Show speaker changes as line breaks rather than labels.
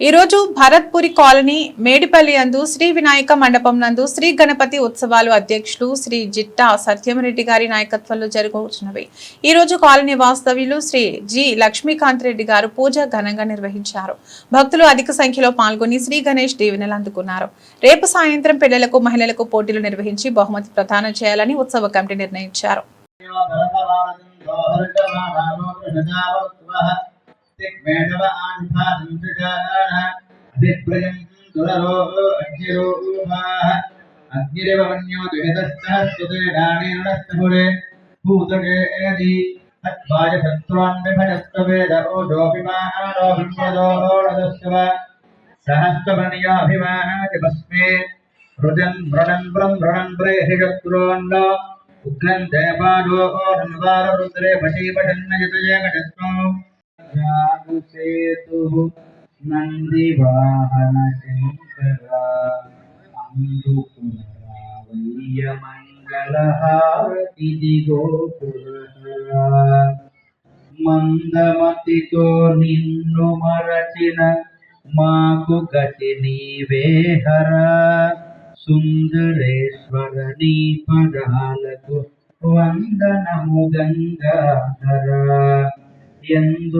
ఈ రోజు భరత్పురి కాలనీ మేడిపల్లి అందు శ్రీ వినాయక మండపం నందు శ్రీ గణపతి ఉత్సవాలు అధ్యక్షులు శ్రీ జిట్టా సత్యమరెడ్డి గారి నాయకత్వంలో జరుగుతున్నవి ఈ రోజు కాలనీ వాస్తవ్యులు శ్రీ జి లక్ష్మీకాంత్ రెడ్డి గారు పూజ ఘనంగా నిర్వహించారు. భక్తులు అధిక సంఖ్యలో పాల్గొని శ్రీ గణేష్ దీవెనలు అందుకున్నారు. రేపు సాయంత్రం పిల్లలకు మహిళలకు పోటీలు నిర్వహించి బహుమతి ప్రదానం చేయాలని ఉత్సవ కమిటీ నిర్ణయించారు.
మేడవ అభిప్రయం తులరో అగ్నిరూపాః అగ్నిరేవ మన్యో దుహితస్తహస్తుతేడానేనస్తమురే భూతకేది తద్వాయ శత్రువన్ విభజస్తవేద ఓజోపి మానో విష్యదోడదస్వ సహస్రమణియాభిమాతి రుజన్ మృణన్ బ్రం మృణన్ ప్రేహి శత్రువన్న ఉగ్రం రుద్రే సేతు నంది వాహన శంకర అందుకురవయ్య మంగళహారతి దిగోపుర మందమతితో నిన్ను మరచిన మాకు గతి నీవేహర సుందరేశ్వర నీ పదాలకు వందనము గంగాధర. ఎందు